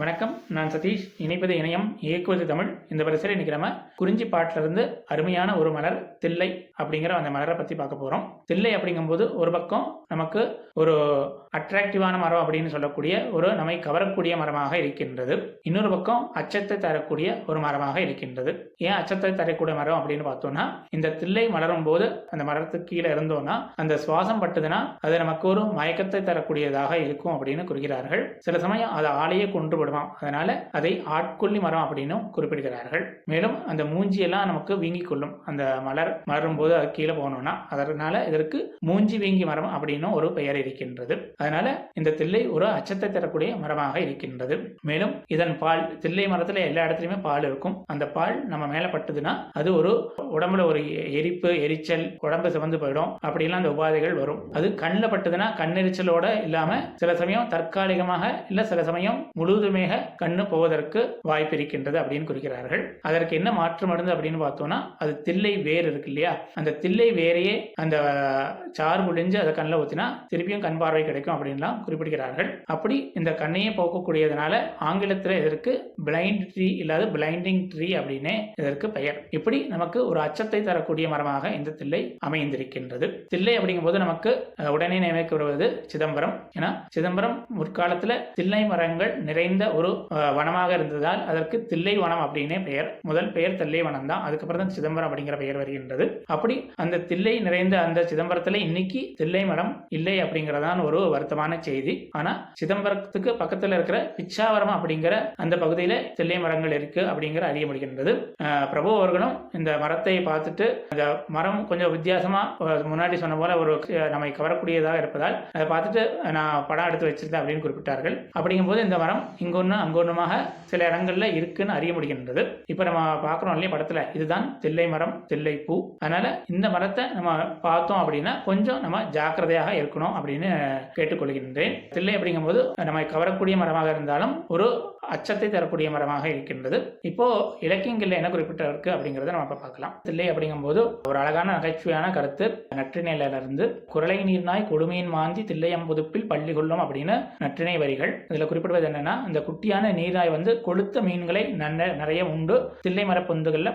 வணக்கம் நான் சதீஷ். இணைப்பது இணையம் இயக்குவது தமிழ். இந்த வரிசையில் இன்னைக்கு நம்ம குறிஞ்சி பாட்டிலிருந்து அருமையான ஒரு மலர் தில்லை அப்படிங்கிற அந்த மலரை பற்றி பார்க்க போகிறோம் தில்லை அப்படிங்கும்போது ஒரு பக்கம் நமக்கு ஒரு அட்ராக்டிவான மரம் அப்படின்னு சொல்லக்கூடிய ஒரு நம்மை கவரக்கூடிய மரமாக இருக்கின்றது. இன்னொரு பக்கம் அச்சத்தை தரக்கூடிய ஒரு மரமாக இருக்கின்றது. ஏன் அச்சத்தை தரக்கூடிய மரம் அப்படின்னு பார்த்தோம்னா இந்த தில்லை மலரும் போது அந்த மரத்துக்கு கீழே இருந்தோம்னா அந்த சுவாசம் பட்டதுன்னா அது நமக்கு ஒரு மயக்கத்தை தரக்கூடியதாக இருக்கும் அப்படின்னு கூறுகிறார்கள். சில சமயம் அதை ஆளையே கொன்று விடுவான் அதனால அதை ஆட்கொல்லி மரம் அப்படின்னு குறிப்பிடுகிறார்கள். மேலும் அந்த மூஞ்சியெல்லாம் நமக்கு வீங்கி கொள்ளும். அந்த மலர் மலரும் போது அது கீழே போனோம்னா அதனால இதற்கு மூஞ்சி வீங்கி மரம் அப்படின்னு ஒரு பெயர் இருக்கின்றது. அதனால இந்த தில்லை ஒரு அச்சத்தை தரக்கூடிய மரமாக இருக்கின்றது. மேலும் இதன் பால் தில்லை மரத்துல எல்லா இடத்துலயுமே பால் இருக்கும். அந்த பால் நம்ம மேல பட்டுதுன்னா அது ஒரு உடம்புல ஒரு எரிப்பு எரிச்சல் உடம்பு சிவந்து போயிடும். அப்படிலாம் அந்த உபாதைகள் வரும். அது கண்ணில் பட்டுதுன்னா கண்ணெரிச்சலோட இல்லாம சில சமயம் தற்காலிகமாக இல்ல சில சமயம் மேக கண்ணு போவதற்கு வாய்ப்பு இருக்கின்றது அப்படின்னு குறிக்கிறார்கள். அதற்கு என்ன மாற்று மருந்து அப்படின்னு பார்த்தோம்னா அது தில்லை வேர் இருக்கு இல்லையா? அந்த தில்லை வேரையே அந்த சார் முடிஞ்சு அதை கண்ணில் ஊற்றினா திருப்பியும் கண் பார்வை கிடைக்கும் அப்படின்லாம் குறிப்பிடுகிறார்கள். அப்படி இந்த கண்ணையே போக்கக்கூடியதுனால ஆங்கிலத்தில் இதற்கு பிளைண்ட் ட்ரீ இல்லாத பிளைண்டிங் ட்ரீ அப்படின்னே இதற்கு பெயர். இப்படி நமக்கு ஒரு அச்சத்தை தரக்கூடிய மரமாக இந்த தில்லை அமைந்திருக்கின்றது. தில்லை அப்படிங்கும்போது நமக்கு உடனே நியமிக்கப்படுவது சிதம்பரம். ஏன்னா சிதம்பரம் முற்காலத்தில் தில்லை மரங்கள் நிறைந்த ஒரு வனமாக இருந்ததால் அதற்கு தில்லை வனம் அப்படின்னே பெயர். முதல் பெயர் தில்லை வனம் தான். அதுக்கப்புறம் தான் சிதம்பரம் அப்படிங்கிற பெயர் வருகின்றது. அப்படி அந்த தில்லை நிறைந்த அந்த சிதம்பரத்துல இன்னைக்கு தில்லை மரம் இல்லை அப்படிங்கறதான் ஒரு வருத்தமான செய்தி. ஆனா சிதம்பரத்துக்கு பக்கத்துல இருக்கிற பிச்சாவரம் அப்படிங்கிற அந்த பகுதியில தில்லை மரங்கள் இருக்கு அப்படிங்கிற அறிய முடிகின்றது. பிரபு அவர்களும் இந்த மரத்தை பார்த்துட்டு அந்த மரம் கொஞ்சம் வித்தியாசமா முன்னாடி சொன்ன போல ஒரு நம்மை கவரக்கூடியதாக இருப்பதால் அதை பார்த்துட்டு நான் படம் எடுத்து வச்சிருந்தேன் அப்படின்னு குறிப்பிட்டார்கள். அப்படிங்கும்போது இந்த மரம் இங்கொன்னு ஒன்றுமாக சில இடங்களில் இருக்குன்னு அறிய முடிகின்றது இப்போ நம்ம பார்க்குறோம் இல்லையா படத்தில். இதுதான் தில்லை மரம் தில்லை பூ. அதனால் இந்த மரத்தை நம்ம பார்த்தோம் அப்படின்னா கொஞ்சம் நம்ம ஜாக்கிரதையாக இருக்கணும் அப்படின்னு கேட்டுக்கொள்கின்றேன். தில்லை அப்படிங்கும்போது நம்ம கவரக்கூடிய மரமாக இருந்தாலும் ஒரு அச்சத்தை தரக்கூடிய மரமாக இருக்கின்றது. இப்போ இலக்கியங்களில் என்ன குறிப்பிட்டிருக்கு அப்படிங்கிறத நம்ம இப்போ பார்க்கலாம். தில்லை அப்படிங்கும்போது ஒரு அழகான நகைச்சுவையான கருத்து. நற்றிணையிலிருந்து குரலை நீர்நாய் கொடுமையின் மாந்தி தில்லையம்புதுப்பில் பள்ளி கொள்ளும் அப்படின்னு நற்றிணை வரிகள். இதில் குறிப்பிடுவது என்னன்னா இந்த குட்டியான நீர்நாய் வந்து கொளுத்த மீன்களை நன்ன நிறைய உண்டு. தில்லை மர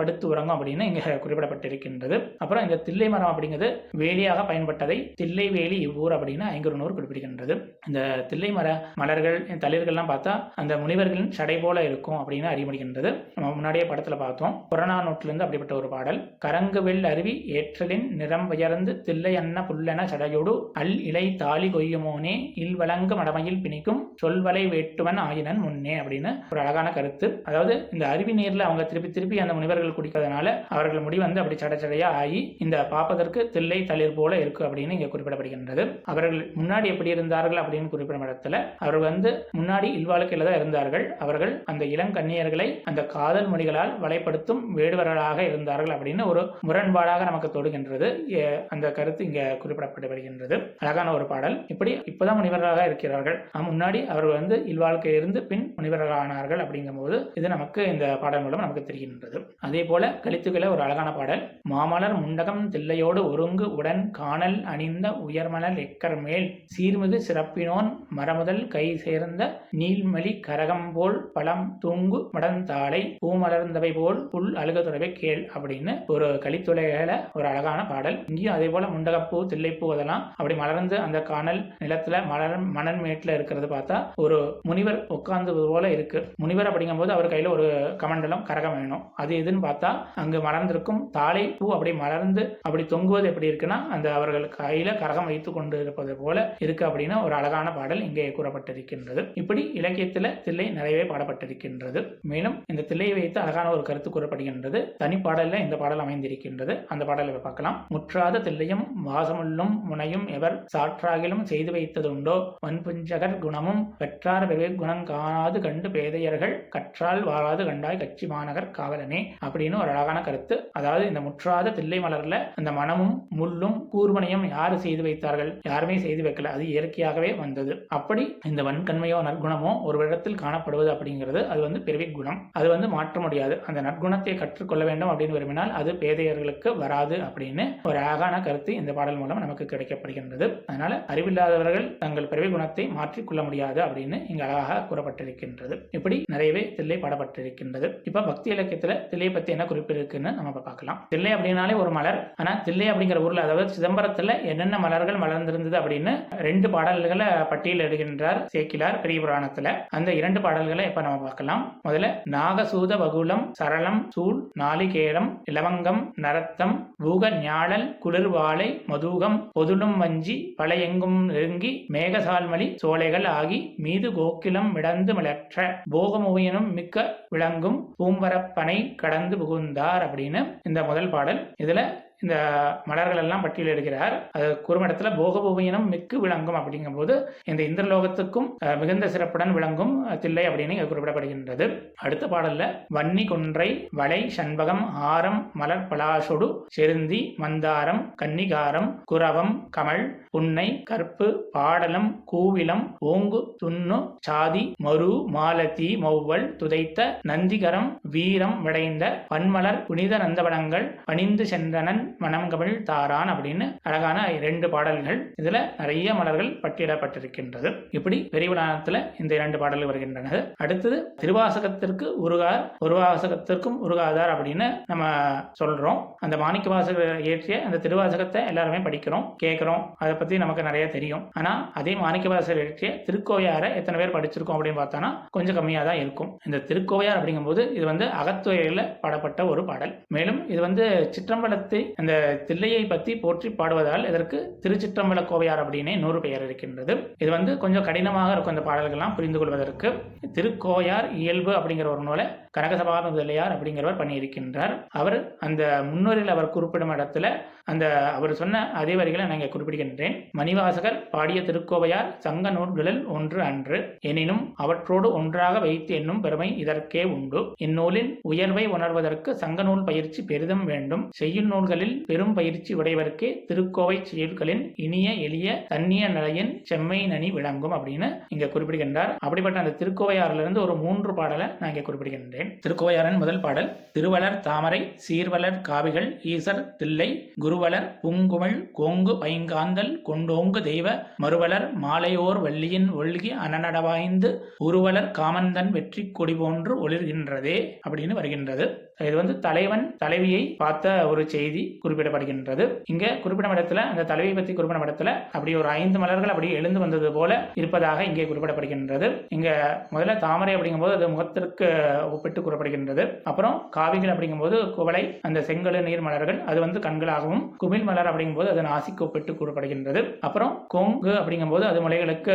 படுத்து உறங்கும் அப்படின்னு இங்கே குறிப்பிடப்பட்டிருக்கின்றது. அப்புறம் இந்த தில்லை மரம் அப்படிங்கிறது வேலியாக பயன்பட்டதை தில்லை வேலி இவ்வூர் அப்படின்னு ஐங்குறுநூறு குறிப்பிடுகின்றது. இந்த தில்லை மர மலர்கள் தளிர்கள்லாம் பார்த்தா அந்த முனிவர்களின் சடை போல இருக்கும் அப்படின்னு அறிமுடிகின்றது நம்ம முன்னாடியே படத்தில் பார்த்தோம். புறநானூற்றிலிருந்து அப்படிப்பட்ட ஒரு பாடல். கரங்குவெள் அருவி ஏற்றலின் நிறம் உயர்ந்து தில்லை அன்ன புல்லென சடையோடு அல் இலை தாலி கொய்யுமோனே. இல் வழங்கு மடமையில் பிணிக்கும் சொல்வலை வேட்டுவன் ஆயினன். முன்னே அப்படின்னு ஒரு அழகான கருத்து. அதாவது இந்த அருவி நீர்ல அவங்க திருப்பி திருப்பி அந்த முனிவர்கள் குடிக்கிறதுனால அவர்கள் முடி வந்து அப்படி சடச்சடையா ஆகி இந்த பார்ப்பதற்கு தில்லை தளிர் போல இருக்கு அப்படின்னு இங்க குறிப்பிடப்படுகின்றது. அவர்கள் முன்னாடி எப்படி இருந்தார்கள் அப்படின்னு குறிப்பிடும் இடத்துல அவர் வந்து முன்னாடி இல்வாழ்க்கையில தான் இருந்தார்கள். அவர்கள் அந்த இளங்கண்ணியர்களை அந்த காதல் மொழிகளால் வலைப்படுத்தும் வேடுவர்களாக இருந்தார்கள் அப்படின்னு ஒரு முரண்பாடாக நமக்கு தொடுகின்றது. அந்த கருத்து இங்க குறிப்பிடப்பட்டு வருகின்றது அழகான ஒரு பாடல். இப்படி இப்பதான் முனிவர்களாக இருக்கிறார்கள். முன்னாடி அவர்கள் வந்து இல்வாழ்க்கையிலிருந்து பின் முனிவர்கள் அப்படிங்கும்போது இது நமக்கு இந்த பாடல் மூலம் நமக்கு தெரிகின்றது. அதே போல கலித்துக்கள ஒரு அழகான பாடல். மாமலர் முண்டகம் தில்லையோடு ஒருங்கு உடன் காணல் அணிந்த உயர்மலர் எக்கர் மேல் சீர்மிகு சிறப்பினோன் மரமுதல் கை சேர்ந்த நீள்மலி கரகம் போல் பழம் தூங்கு மடந்தாளை பூமலர்ந்தவை போல் புல் அழுகதுறவை கேள் அப்படின்னு ஒரு கலித்துளைகள ஒரு அழகான பாடல். இங்கேயும் அதே போல முண்டகப்பூ தில்லைப்பூ அதெல்லாம் அப்படி மலர்ந்து அந்த காணல் நிலத்துல மலர் மணல் மேட்டில் இருக்கிறது பார்த்தா ஒரு முனிவர் உட்கார்ந்தது போல இருக்கு. முனிவர் அப்படிங்கும்போது அவர் கையில ஒரு கமண்டலம் கரகம் வேணும். அது எதுன்னு பார்த்தா அங்கு மலர்ந்திருக்கும் தாளை பூ அப்படி மலர்ந்து அப்படி தொங்குவது எப்படி இருக்குன்னா அந்த அவர்கள் கையில கரகம் வைத்துக் கொண்டு இருப்பது போல இருக்கு அப்படின்னு ஒரு அழகான பாடல் இங்கே கூறப்பட்டிருக்கின்றது. இப்படி இலக்கியத்துல தில்லை நிறையவே பாடப்பட்டிருக்கின்றது. மேலும் இந்த தில்லையை வைத்து அழகான ஒரு கருத்து கூறப்படுகின்றது. தனி பாடல்ல இந்த பாடல் அமைந்திருக்கின்றது. அந்த பாடலை பார்க்கலாம். முற்றாத தில்லையும் வாசமுள்ளும் முனையும் எவர் சாற்றாகிலும் செய்து வைத்ததுண்டோ வன்புஞ்சகர் குணமும் பெற்றார் பெருவை குணம் காணாது கண்டு பேதையர்கள் கற்றால் வாழாது கண்டாய் கட்சி மாநகர் காவலனே அப்படின்னு ஒரு அழகான கருத்து. அதாவது இந்த முற்றாத தில்லை மலர்ல அந்த மனமும் முள்ளும் கூர்மனையும் யாரு செய்து வைத்தார்கள்? யாருமே செய்து வைக்கல. அது இயற்கையாகவே வந்தது. அப்படி இந்த வன்கண்மையோ நற்குணமோ ஒரு இடத்தில் காணப்படுவது அப்படிங்கிறது அது வந்து பிறவி குணம். அது வந்து மாற்ற முடியாது. அந்த நற்குணத்தை கற்றுக்கொள்ள வேண்டும் அப்படின்னு விரும்பினால் அது பேதையர்களுக்கு வராது அப்படின்னு ஒரு அழகான கருத்து இந்த பாடல் மூலம் நமக்கு கிடைக்கப்படுகின்றது. அதனால அறிவில்லாதவர்கள் தங்கள் பிறவி குணத்தை மாற்றிக்கொள்ள முடியாது அப்படின்னு இங்க அழகாக கூறப்பட்டு கூறப்பட்டிருக்கின்றது இப்படி நிறையவே தில்லை பாடப்பட்டிருக்கின்றது. இப்ப பக்தி இலக்கியத்துல தில்லையை பத்தி என்ன குறிப்பு இருக்குன்னு நம்ம பார்க்கலாம். தில்லை அப்படின்னாலே ஒரு மலர். ஆனா தில்லை அப்படிங்கிற ஊர்ல அதாவது சிதம்பரத்துல என்னென்ன மலர்கள் மலர்ந்திருந்தது அப்படின்னு ரெண்டு பாடல்களை பட்டியலிடுகின்றார் சேக்கிலார் பெரிய புராணத்துல. அந்த இரண்டு பாடல்களை இப்ப நம்ம பார்க்கலாம். முதல்ல நாகசூத வகுலம் சரளம் சூழ் நாளிகேரம் இலவங்கம் நரத்தம் பூக ஞாழல் குளிர்வாளை மதுகம் பொதுளும் வஞ்சி பழையெங்கும் நெருங்கி மேகசால்மலி சோலைகள் ஆகி மீது கோக்கிலம் விட மிளற்ற போகமுவியனும் மிக்க விளங்கும் பூம்பரப்பனை கடந்து புகுந்தார் அப்படின்னு இந்த முதல் பாடல். இதுல இந்த மலர்கள் எல்லாம் பட்டியலிடுகிறார் அது குறுமிடத்துல போகபூமியினம் மிக்கு விளங்கும் அப்படிங்கும்போது இந்த இந்திரலோகத்துக்கும் மிகுந்த சிறப்புடன் விளங்கும் தில்லை அப்படின்னு இங்க குறிப்பிடப்படுகின்றது. அடுத்த பாடல்ல வன்னி கொன்றை வளை சண்பகம் ஆரம் மலர் பலாசொடு செருந்தி மந்தாரம் கன்னிகாரம் குரவம் கமல் புன்னை கற்பு பாடலம் கூவிலம் ஓங்கு துண்ணு சாதி மரு மாலதி மௌவல் துதைத்த நந்திகரம் வீரம் விளைந்த பன்மலர் புனித நந்தவனங்கள் பணிந்து சென்றனன் மனம் கமிழ் தாரான் அப்படின்னு அழகான இரண்டு பாடல்கள் இதுல நிறைய மலர்கள் பட்டியிடப்பட்டிருக்கின்றது இப்படி பெரியபுராணத்துல இந்த இரண்டு பாடல்கள் வருகின்றன அடுத்தது திருவாசகத்திற்கு உருகார் உருவாசகத்திற்கும் உருகாதார் அப்படின்னு நம்ம சொல்றோம். அந்த மாணிக்க வாசகர் இயற்றிய அந்த திருவாசகத்தை எல்லாருமே படிக்கிறோம் கேட்கிறோம் அதை பத்தி நமக்கு நிறைய தெரியும். ஆனா அதே மாணிக்க வாசகர் இயற்றிய திருக்கோயாரை எத்தனை பேர் படிச்சிருக்கோம் அப்படின்னு பார்த்தோம்னா கொஞ்சம் கம்மியா தான் இருக்கும். இந்த திருக்கோயார் அப்படிங்கும்போது இது வந்து அகத்துறையில பாடப்பட்ட ஒரு பாடல். மேலும் இது வந்து சிற்றம்பலத்தை அந்த தில்லையை பத்தி போற்றி பாடுவதால் இதற்கு திருச்சிற்றம்பல கோவையார் அப்படின்னே இன்னொரு பெயர் இருக்கின்றது. இது வந்து கொஞ்சம் கடினமாக இருக்கும் இந்த பாடல்கள்லாம் புரிந்து கொள்வதற்கு. திருக்கோயார் இயல்பு அப்படிங்கிற ஒரு நூலை கனகசபா முதலியார் அப்படிங்கிறவர் பண்ணியிருக்கின்றார். அவர் அந்த முன்னுரையில் அவர் குறிப்பிடும் இடத்துல அந்த அவர் சொன்ன அதே வரிகளை நான் இங்கே குறிப்பிடுகின்றேன். மணிவாசகர் பாடிய திருக்கோவையார் சங்க நூல்களில் ஒன்று அன்று எனினும் அவற்றோடு ஒன்றாக வைத்து என்னும் பெருமை இதற்கே உண்டு. இந்நூலின் உயர்வை உணர்வதற்கு சங்க நூல் பயிற்சி பெரிதும் வேண்டும். செய்யும் நூல்களில் பெரும் பயிற்சி உடையவருக்கு திருக்கோவை செயல்களின் இனிய எளிய தன்னிய நிலையின் செம்மை நனி விளங்கும் அப்படின்னு இங்க குறிப்பிடுகின்றார். அப்படிப்பட்ட அந்த திருக்கோவையாறிலிருந்து ஒரு மூன்று பாடலை நான் இங்கே குறிப்பிடுகின்றேன். திருக்கோவையாரின் முதல் பாடல் திருவளர் தாமரை சீர்வளர் காவிகள் ஈசர் தில்லை குருவளர் பூங்குமிழ் கோங்கு பைங்காந்தல் கொண்டோங்கு தெய்வ மறுவலர் மாலையோர் வள்ளியின் ஒழுகி அனநடவாய்ந்து உருவலர் காமந்தன் வெற்றி கொடி போன்று ஒளிர்கின்றதே அப்படின்னு வருகின்றது. இது வந்து தலைவன் தலைவியை பார்த்த ஒரு செய்தி. குறிப்பிடப்படுகின்றது. இங்க குறிப்பிடும் இடத்துல அந்த தலைவியை பற்றி குறிப்பிடும் இடத்துல அப்படி ஒரு ஐந்து மலர்கள் அப்படி எழுந்து வந்தது போல இருப்பதாக இங்கே குறிப்பிடப்படுகின்றது. இங்க முதல்ல தாமரை அப்படிங்கும்போது அது முகத்திற்கு ஒப்பிட்டு கூறப்படுகின்றது. அப்புறம் காவிகள் அப்படிங்கும்போது குவளை அந்த செங்கல் நீர் மலர்கள் அது வந்து கண்களாகவும் குமிழ் மலர் அப்படிங்கும்போது அது நாசிக்கு ஒப்பிட்டு கூறப்படுகின்றது. அப்புறம் கொங்கு அப்படிங்கும்போது அது முலைகளுக்கு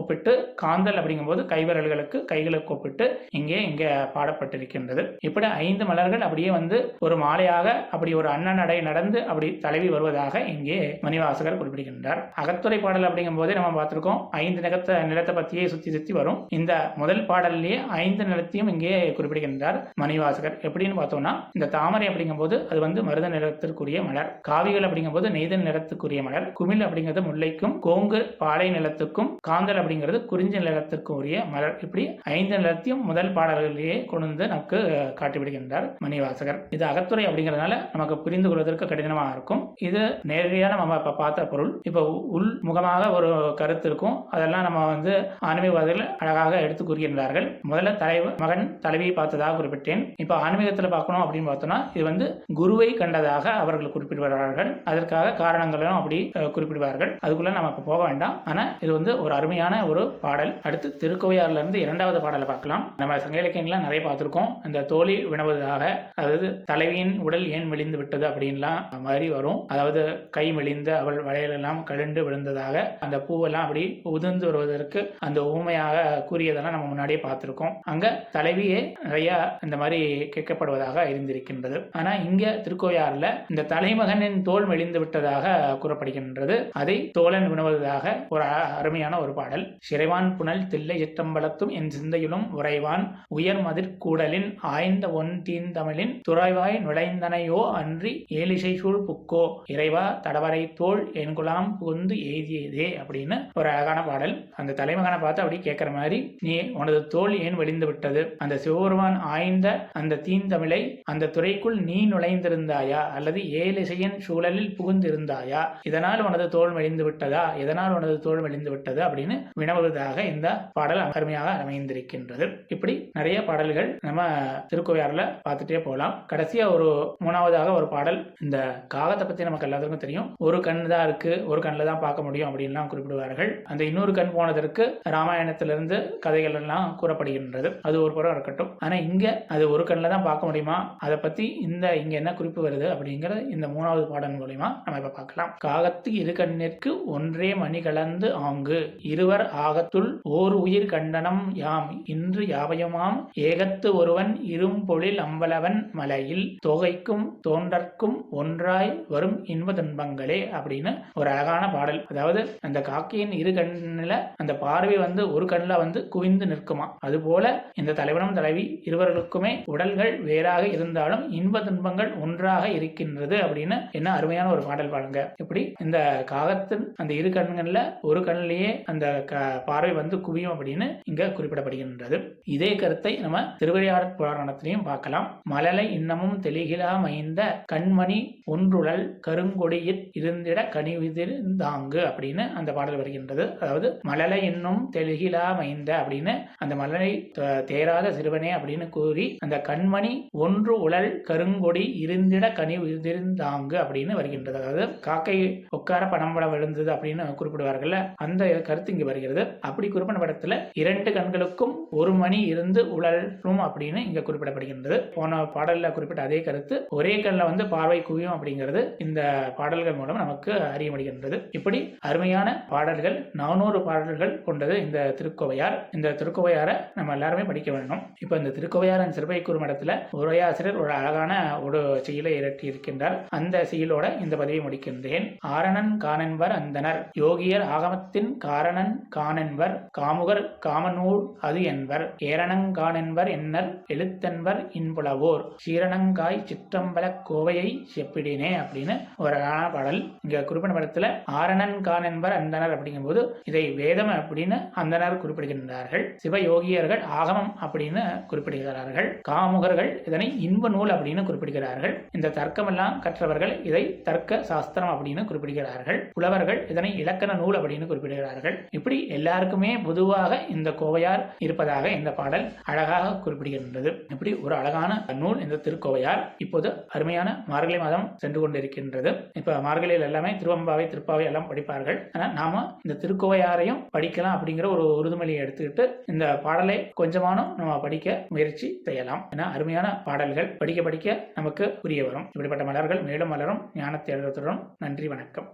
ஒப்பிட்டு காந்தல் அப்படிங்கும்போது கைவிரல்களுக்கு கைகளுக்கு ஒப்பிட்டு இங்கே இங்கே பாடப்பட்டிருக்கின்றது. இப்படி ஐந்து மலர்கள் அப்படியே வந்து ஒரு மாலையாக அப்படி ஒரு அண்ணனடை நடந்து அப்படி தலைவி வருவதாக இங்கே மணிவாசகர் குறிப்பிடுகின்றார். அகத்துறை பாடல் அப்படிங்கும் போதே நம்ம பார்த்திருக்கோம். ஐந்து நிலத்தை நிலத்தை பத்தியே சுத்தி சுத்தி வரும். இந்த முதல் பாடல்லையே ஐந்து நிலத்தையும் இங்கே குறிப்பிடுகின்றார் மணிவாசகர். எப்படின்னு பார்த்தோம்னா இந்த தாமரை அப்படிங்கும் போது அது வந்து மருத நிலத்திற்குரிய மலர். காவிகள் அப்படிங்கும் போது நெய்தல் நிலத்துக்குரிய மலர். குமிழ் அப்படிங்கிறது முல்லைக்கும் கோங்கு பாலை நிலத்துக்கும் காந்தல் அப்படிங்கிறது குறிஞ்சி நிலத்திற்கும் உரிய மலர். இப்படி ஐந்து நிலத்தையும் முதல் பாடல்களிலேயே கொண்டு நமக்கு காட்டிவிடுகின்றார் மணிவாசகர். இது அகத்துறை அப்படிங்கிறதுனால நமக்கு புரிந்து கொள்வது கொள்வதற்கு கடினமாக இருக்கும். இது நேரடியாக நம்ம இப்போ பார்த்த பொருள். இப்போ உள் முகமாக ஒரு கருத்து இருக்கும். அதெல்லாம் நம்ம வந்து ஆன்மீகவாதிகள் அழகாக எடுத்து கூறுகின்றார்கள். முதல்ல தலைவர் மகன் தலைவியை பார்த்ததாக குறிப்பிட்டேன். இப்போ ஆன்மீகத்தில் பார்க்கணும் அப்படின்னு பார்த்தோம்னா இது வந்து குருவை கண்டதாக அவர்கள் குறிப்பிடுவார்கள். அதற்காக காரணங்களும் அப்படி குறிப்பிடுவார்கள். அதுக்குள்ள நம்ம இப்போ போக வேண்டாம். ஆனால் இது வந்து ஒரு அருமையான ஒரு பாடல். அடுத்து திருக்கோவையாறுல இருந்து இரண்டாவது பாடலை பார்க்கலாம். நம்ம சங்க இலக்கியங்கள்லாம் நிறைய பார்த்துருக்கோம். அந்த தோழி வினவுவதாக அதாவது தலைவியின் உடல் ஏன் விழிந்து விட்டது அப்படின்னு எல்லாம் மாதிரி வரும். அதாவது கை மெலிந்த அவள் வளையலெல்லாம் கழுண்டு விழுந்ததாக அந்த பூவெல்லாம் அப்படி உதிர்ந்து வருவதற்கு அந்த ஊமையாக கூறியதெல்லாம் நம்ம முன்னாடியே பார்த்துருக்கோம். அங்க தலைவியே நிறைய இந்த மாதிரி கேட்கப்படுவதாக இருந்திருக்கின்றது. ஆனா இங்க திருக்கோயாறுல இந்த தலைமகனின் தோல் மெலிந்து விட்டதாக கூறப்படுகின்றது. அதை தோழன் வினவுவதாக ஒரு அருமையான ஒரு பாடல். சிறைவான் புனல் தில்லை சிற்றம்பலத்தும் என் சிந்தையிலும் உறைவான். உயர் மதிர்கூடலின் ஆய்ந்த ஒன் தீந்தமிழின் துறைவாய் நுழைந்தனையோ அன்றி ஏலிசை சூழ் புக்கோ இறைவா தடவரை தோல் என்குலாம் புகுந்து எய்தியதே அப்படின்னு ஒரு அழகான பாடல். அந்த தலைமகனை பார்த்து அப்படி கேட்குற மாதிரி நீ உனது தோல் ஏன் வெளிந்து விட்டது அந்த சிவபெருமான் ஆய்ந்த அந்த தீந்தமிழை அந்த துறைக்குள் நீ நுழைந்திருந்தாயா? அல்லது ஏலிசையின் சூழலில் புகுந்திருந்தாயா? இதனால் உனது தோல் வெளிந்து விட்டதா இதனால் உனது தோல் வெளிந்து விட்டது அப்படின்னு வினவுவதாக இந்த பாடல் அருமையாக அமைந்திருக்கின்றது. இப்படி நிறைய பாடல்கள் நம்ம திருக்கோவையாறுல பார்த்துட்டே போகலாம். கடைசியா ஒரு மூணாவதாக ஒரு பாடல் இந்த காகத்தை பத்தி நமக்கு எல்லாத்துக்கும் தெரியும். ஒரு கண் தான் இருக்கு ஒரு கண்ணில் தான் பார்க்க முடியும் அப்படின்லாம் குறிப்பிடுவார்கள். அந்த இன்னொரு கண் போனதற்கு ராமாயணத்திலிருந்து கதைகள் எல்லாம் கூறப்படுகின்றது. அது ஒரு புறம் இருக்கட்டும். ஆனா இங்க அது ஒரு கண்ணில் தான் பார்க்க முடியுமா? அதை பத்தி இந்த இங்க என்ன குறிப்பு வருது அப்படிங்கறது இந்த மூணாவது பாடல் மூலயமா நம்ம இப்ப பார்க்கலாம். காகத்து இரு கண்ணிற்கு ஒன்றே மணி கலந்து ஆங்கு. இருவர் ஆகத்துள் ஓர் உயிர் கண்டனம் யாம். இன்று யாவையுமாம்? ஏகத்து ஒருவன் இரும்பொழில் அம்பலவன் மலையில். தொகைக்கும் தோன்றற்கும் ஒன்றாய் வரும் இன்ப துன்பங்களே அப்படின்னு ஒரு அழகான பாடல். அதாவது அந்த காக்கையின் இரு கண்ணில் அந்த பார்வை வந்து ஒரு கண்ணில் வந்து குவிந்து நிற்குமா? அதுபோல இந்த தலைவனும் தலைவி இருவர்களுக்குமே உடல்கள் வேறாக இருந்தாலும் இன்ப துன்பங்கள் ஒன்றாக இருக்கின்றது அப்படின்னு என்ன அருமையான ஒரு பாடல் பாருங்க இப்படி இந்த காகத்தின் அந்த இரு கண்கள்ல ஒரு கண்ணிலேயே அந்த க- பார்வை வந்து குவியும் அப்படின்னு இங்க குறிப்பிடப்படுகின்றது. இதே கருத்தை நம்ம திருவிளையாடற் புராணத்திலையும் பார்க்கலாம். மலலை இன்னமும் தெளிகிலா மைந்த கண்மணி ஒன்றுழல் கருங்கொடியிற் இருந்திட கனிவிதிர்ந்தாங்கு அப்படின்னு அந்த பாடல் வருகின்றது. அதாவது மலலை என்னும் தெளிகிலா மைந்த அப்படின்னு அந்த மலலை தேராத சிறுவனே அப்படின்னு கூறி அந்த கண்மணி ஒன்று உழல் கருங்கொடி இருந்திட கனிவிதிர்ந்தாங்கு அப்படின்னு வருகின்றது. அதாவது காக்கை உட்கார பணம் படம் விழுந்தது அப்படின்னு குறிப்பிடுவார்கள்ல அந்த கருத்து இங்கு வருகிறது. அப்படி குறிப்பிட்ட படத்துல இரண்டு கண்களுக்கும் ஒரு மணி இருந்து உழலும் அப்படின்னு இங்க குறிப்பிடப்படுகின்றது. போன பாடல்ல குறிப்பிட்ட அதே கருத்து ஒரே கண்ணில் வந்து பார்வை குவியும் அப்படிங்கிறது இந்த பாடல்கள் மூலம் நமக்கு அறிய முடிகின்றது. இப்படி அருமையான பாடல்கள் நானூறு பாடல்கள் கொண்டது இந்த திருக்கோவையார். இந்த திருக்கோவையாரை நம்ம எல்லாருமே படிக்க வேண்டும். இப்போ இந்த திருக்கோவையாரின் சிறுவை குறுமடத்துல உரையாசிரியர் ஒரு அழகான ஒரு செயலை இரட்டி இருக்கின்றார். அந்த செயலோட இந்த பதிவை முடிக்கின்றேன். ஆரணன் காணென்பர் அந்தனர். யோகியர் ஆகமத்தின் காரணன் காணென்பர். காமுகர் காமநூல் அது என்பர். ஏரணங் காணென்பர் என்னர். எழுத்தென்பர் இன்புலவோர். சீரணங்காய் சிற்றம்பல கோவையை செப்பிடினே அப்படின்னு ஒரு அழகான பாடல். இங்க குறிப்பிட்ட படத்துல ஆரணன் கான் என்பர் அந்தனர் அப்படிங்கும்போது இதை வேதம் அப்படின்னு அந்தனர் குறிப்பிடுகின்றார்கள். சிவயோகியர்கள் ஆகமம் அப்படின்னு குறிப்பிடுகிறார்கள். காமுகர்கள் இதனை இன்ப நூல் அப்படின்னு குறிப்பிடுகிறார்கள். இந்த தர்க்கமெல்லாம் கற்றவர்கள் இதை தர்க்க சாஸ்திரம் அப்படின்னு குறிப்பிடுகிறார்கள். புலவர்கள் இதனை இலக்கண நூல் அப்படின்னு குறிப்பிடுகிறார்கள். இப்படி எல்லாருக்குமே பொதுவாக இந்த கோவையார் இருப்பதாக இந்த பாடல் அழகாக குறிப்பிடுகின்றது. இப்படி ஒரு அழகான நூல் இந்த திருக்கோவையார். இப்போது அருமையான மார்கழி மாதம் சென்று கொண்டிருக்கின்றது. இப்ப மார்கழியில் எல்லாமே திருவம்பாவை திருப்பாவை எல்லாம் படிப்பார்கள். ஆனா நாம இந்த திருக்கோவையாரையும் படிக்கலாம் அப்படிங்கிற ஒரு உறுதிமொழியை எடுத்துக்கிட்டு இந்த பாடலை கொஞ்சமானும் நம்ம படிக்க முயற்சி செய்யலாம் ஏன்னா அருமையான பாடல்கள் படிக்க படிக்க நமக்கு புரிய வரும். இப்படிப்பட்ட மலர்கள் மேலும் மலரும். ஞானத்தை தேடத்துடன் நன்றி வணக்கம்.